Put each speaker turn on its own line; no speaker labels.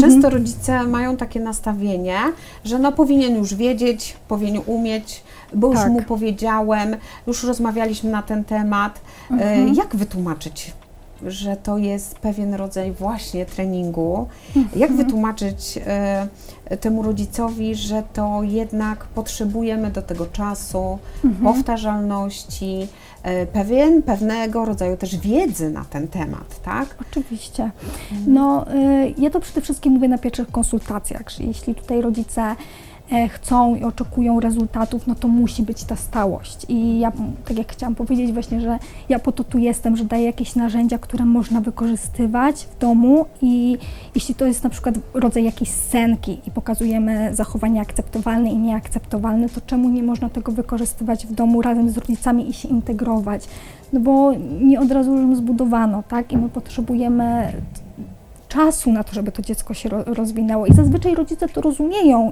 często rodzice mają takie nastawienie, że no powinien już wiedzieć, powinien umieć, bo już
Tak.
mu powiedziałem, już rozmawialiśmy na ten temat. E,
Mhm.
Jak wytłumaczyć, że to jest pewien rodzaj właśnie treningu?
Mhm.
Jak wytłumaczyć e, temu rodzicowi, że to jednak potrzebujemy do tego czasu,
Mhm.
powtarzalności, e, pewien, pewnego rodzaju też wiedzy na ten temat, tak?
Oczywiście. No, y, ja to przede wszystkim mówię na pierwszych konsultacjach, że jeśli tutaj rodzice e, chcą i oczekują rezultatów, no to musi być ta stałość. I ja, tak jak chciałam powiedzieć właśnie, że ja po to tu jestem, że daję jakieś narzędzia, które można wykorzystywać w domu i jeśli to jest na przykład rodzaj jakiejś scenki i pokazujemy zachowania akceptowalne i nieakceptowalne, to czemu nie można tego wykorzystywać w domu razem z rodzicami i się integrować? No bo nie od razu ją zbudowano, tak? I my potrzebujemy czasu na to, żeby to dziecko się ro- rozwinęło. I zazwyczaj rodzice to rozumieją